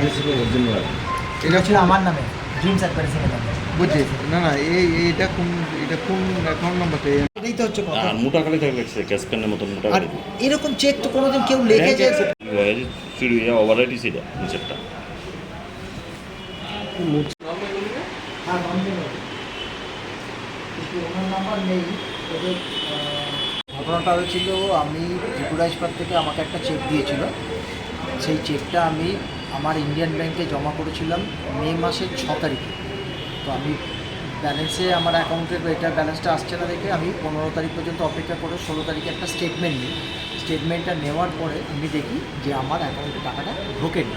এটা ছিল অরিজিনাল এটা ছিল আমার নামে। ড্রিমস অ্যাডভার্টাইজিং এর নামে বুঝছি। না না এই এটা কোন এটা কোন অ্যাকাউন্ট নাম্বার এটাই তো হচ্ছে কথা। আর মোটা কালি থাকে লাগছে ক্যাশ পেনের মতন মোটা আর এরকম চেক তো কোনোদিন কেউ লেখে যে চুরি ওভাররাইট ছিল নিচেরটা নেই। কিন্তু ওনার নাম্বার নেই ওদের আহ, ঘটনাটা হয়েছিল আমি ত্রিপুরা ইস্পাত থেকে আমাকে একটা চেক দিয়েছিল। সেই চেকটা আমি আমার ইন্ডিয়ান ব্যাংকে জমা করেছিলাম মে মাসের ছ তারিখে। তো আমি ব্যালেন্সে আমার অ্যাকাউন্টে এটা ব্যালেন্সটা আসছে না দেখে আমি পনেরো তারিখ পর্যন্ত অপেক্ষা করে ষোলো তারিখে একটা স্টেটমেন্ট নিই। স্টেটমেন্টটা নেওয়ার পরে আমি দেখি যে আমার অ্যাকাউন্টে টাকাটা ঢোকেনি।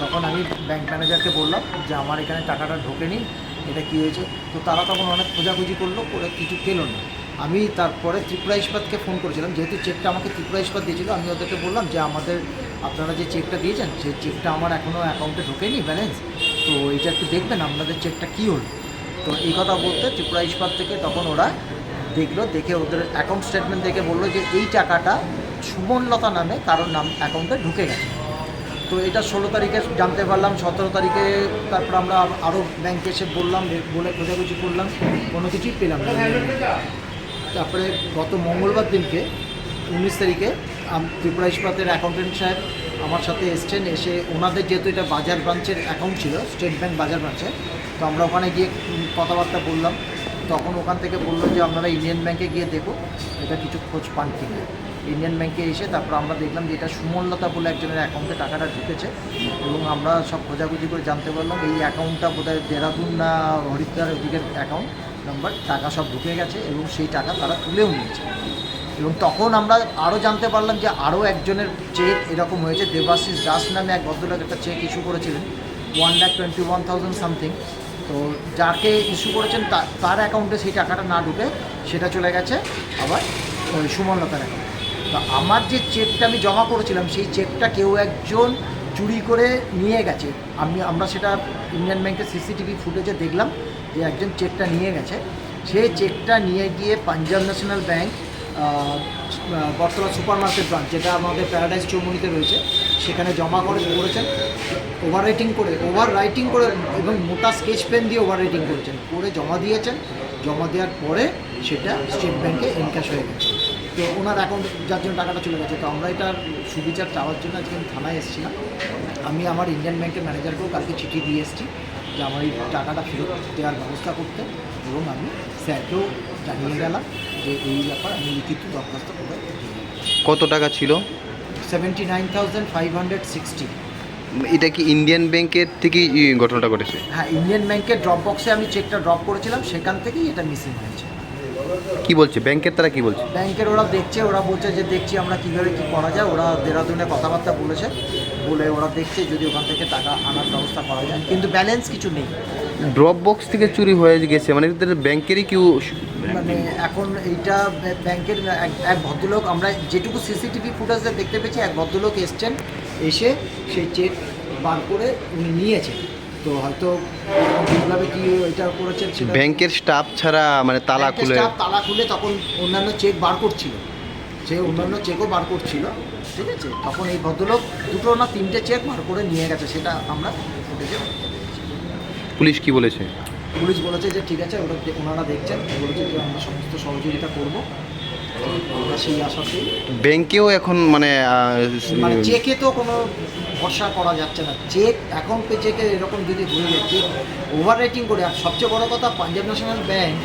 তখন আমি ব্যাংক ম্যানেজারকে বললাম যে আমার এখানে টাকাটা ঢোকেনি, এটা কী হয়েছে? তো তারা তখন অনেক খোঁজাখুঁজি করল, করে কিছু পেল না। আমি তারপরে ত্রিপুরা ইস্পাতকে ফোন করেছিলাম, যেহেতু চেকটা আমাকে ত্রিপুরা ইস্পাত দিয়েছিল, আমি ওদেরকে বললাম যে আমাদের আপনারা যে চেকটা দিয়েছেন সেই চেকটা আমার এখনও অ্যাকাউন্টে ঢোকেনি ব্যালেন্স তো এটা একটু দেখবেন আপনাদের চেকটা কী হলো। তো এই কথা বলতে ত্রিপুরা ইস্পাত থেকে তখন ওরা দেখল, দেখে ওদের অ্যাকাউন্ট স্টেটমেন্ট দেখে বলল যে এই টাকাটা সুমনলতা নামে কারোর নাম অ্যাকাউন্টে ঢুকে গেছে। তো এটা ষোলো তারিখে জানতে পারলাম, সতেরো তারিখে তারপর আমরা আরও ব্যাংকে এসে বললাম বলে খোঁজাখুঁজি করলাম, কোনো কিছুই পেলাম না। তারপরে গত মঙ্গলবার দিনকে, উনিশ তারিখে ত্রিপুরা ইস্পাতের অ্যাকাউন্টেন্ট সাহেব আমার সাথে এসছেন, এসে ওনাদের যেহেতু এটা বাজার ব্রাঞ্চের অ্যাকাউন্ট ছিল স্টেট ব্যাংক বাজার ব্রাঞ্চে তো আমরা ওখানে গিয়ে কথাবার্তা বললাম। তখন ওখান থেকে বলল যে, আপনারা ইন্ডিয়ান ব্যাংকে গিয়ে দেখো এটা কিছু খোঁজ পান কিনা। ইন্ডিয়ান ব্যাংকে এসে তারপর আমরা দেখলাম যে, এটা সুমনলতা বলে একজনের অ্যাকাউন্টে টাকাটা ঢুকেছে এবং আমরা সব খোঁজাখুঁজি করে জানতে পারলাম এই অ্যাকাউন্টটা বোধহয় দেরাদুন না হরিদ্বার ওদিকের অ্যাকাউন্ট নাম্বার টাকা সব ঢুকে গেছে এবং সেই টাকা তারা তুলেও নিয়েছে। এবং তখন আমরা আরও জানতে পারলাম যে আরও একজনের চেক এরকম হয়েছে, দেবাশিস দাস নামে এক ভদ্রলোক একটা চেক ইস্যু করেছিলেন one lakh twenty one thousand something তো যাকে ইস্যু করেছেন তার অ্যাকাউন্টে সেই টাকাটা না ঢুকে সেটা চলে গেছে আবার, ওই সুমনলতার অ্যাকাউন্টে তো আমার যে চেকটা আমি জমা করেছিলাম, সেই চেকটা কেউ একজন চুরি করে নিয়ে গেছে। আমি, আমরা সেটা ইন্ডিয়ান ব্যাংকের সিসিটিভি ফুটেজে দেখলাম যে একজন চেকটা নিয়ে গেছে। সেই চেকটা নিয়ে গিয়ে পাঞ্জাব ন্যাশনাল ব্যাংক বর্তমান সুপার মার্কেট ব্রাঞ্চ যেটা আমাদের প্যারাডাইজ চৌমুনিতে রয়েছে, সেখানে জমা করে করেছেন ওভার রাইটিং করে ওভার রাইটিং করে এবং মোটা স্কেচ পেন দিয়ে ওভার রাইটিং করেছেন, করে জমা দিয়েছেন, জমা দেওয়ার পরে সেটা স্টেট ব্যাংকে এনক্যাশ হয়ে গেছে। তো ওনার অ্যাকাউন্টে যার জন্য টাকাটা চলে গেছে, তো আমরা এটার সুবিচার চাওয়ার জন্য আজকে আমি থানায় এসেছিলাম আমি আমার ইন্ডিয়ান ব্যাংকের ম্যানেজারকেও কালকে চিঠি দিয়ে এসেছি যে আমার এই টাকাটা ফেরত দেওয়ার ব্যবস্থা করতে এবং আমি স্যারকেও জানিয়ে গেলাম যে এই ব্যাপার আমি লিখিত দরখাস্ত করে কত টাকা ছিল? Seventy nine thousand five hundred sixty এটা কি ইন্ডিয়ান ব্যাংকের থেকেই ঘটনাটা ঘটেছে? হ্যাঁ ইন্ডিয়ান ব্যাংকের ড্রপ বক্সে আমি চেকটা ড্রপ করেছিলাম সেখান থেকেই এটা মিসিং হয়েছে। কি বলছে? ব্যাংকের তারা কি বলছে? ব্যাংকের ওরা দেখছে ওরা বলছে যে দেখছি আমরা কীভাবে কী করা যায়। ওরা দেরাদুনে কথাবার্তা বলেছে বলে ওরা দেখছে যদি ওখান থেকে টাকা আনার ব্যবস্থা করা যায়। কিন্তু ব্যালেন্স কিছু নেই। ড্রপ বক্স থেকে চুরি হয়ে গেছে মানে ব্যাংকেরই কেউ মানে এখন এইটা ব্যাংকের এক- এক ভদ্রলোক আমরা যেটুকু সিসিটিভি ফুটেজে দেখতে পেয়েছি এক ভদ্রলোক এসছেন এসে সেই চেক বার করে উনি নিয়েছেন। তো হয়তো কীভাবে কি এটা করেছেন ব্যাংকের স্টাফ ছাড়া মানে তালা খুলে তালা খুলে তখন অন্যান্য চেক বার করছিল। সে অন্যান্য চেকও বার করছিল ঠিক আছে? তখন এই ভদ্রলোক দুটো না তিনটে চেক বার করে নিয়ে গেছে সেটা আমরা ফুটেজে পুলিশ কি বলেছে? পুলিশ বলেছে যে ঠিক আছে ওরা ওনারা দেখছেন বলেছে যে আমরা সমস্ত সহযোগিতা করব। আমরা সেই আশাতেই ব্যাংকেও এখন মানে মানে চেকে তো কোনো ভরসা করা যাচ্ছে না। চেক অ্যাকাউন্ট পে চেকে এরকম যদি হয়ে যায় চেক ওভার রেটিং করে আর সবচেয়ে বড় কথা পাঞ্জাব ন্যাশনাল ব্যাংক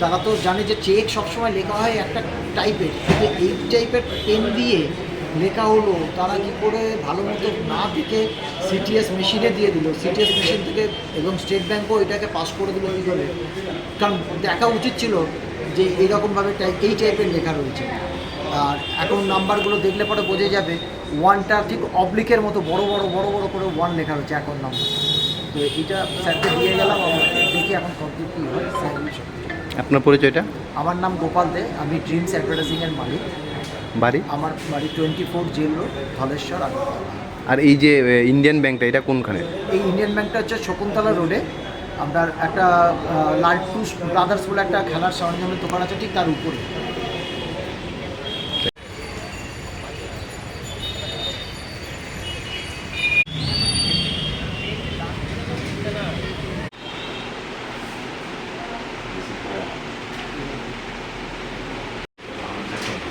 তারা তো জানে যে চেক সবসময় লেখা হয় একটা টাইপের কিন্তু এই টাইপের পেন দিয়ে লেখা হলো তারা কি করে ভালো মতো না দেখে সিটিএস মেশিনে দিয়ে দিল? সিটিএস মেশিন থেকে এবং স্টেট ব্যাঙ্কও এটাকে পাস করে দিল কী করে? কারণ দেখা উচিত ছিল যে এইরকমভাবে টাইপ এই টাইপের লেখা রয়েছে। আর এখন নাম্বারগুলো দেখলে পরে বোঝা যাবে ওয়ানটা ঠিক অবলিকের মতো বড় বড় বড় বড় করে ওয়ান লেখা রয়েছে এখন নাম্বার তো এটা স্যারকে দিয়ে গেলাম আমরা দেখি এখন কত কী হয় স্যার। আপনার পরিচয়টা? আমার নাম গোপাল দে আমি ড্রিমস অ্যাডভার্টাইজিংয়ের মালিক। বাড়ি? আমার বাড়ি twenty four jail road Dhaleshwar আর এই যে ইন্ডিয়ান ব্যাংকটা এটা কোনখানে? এই ইন্ডিয়ান ব্যাংকটা হচ্ছে শকুন্তলা রোডে। আপনার একটা লাল টু ব্রাদার্স বলে একটা খেলার সরঞ্জামের দোকান আছে ঠিক তার উপরে।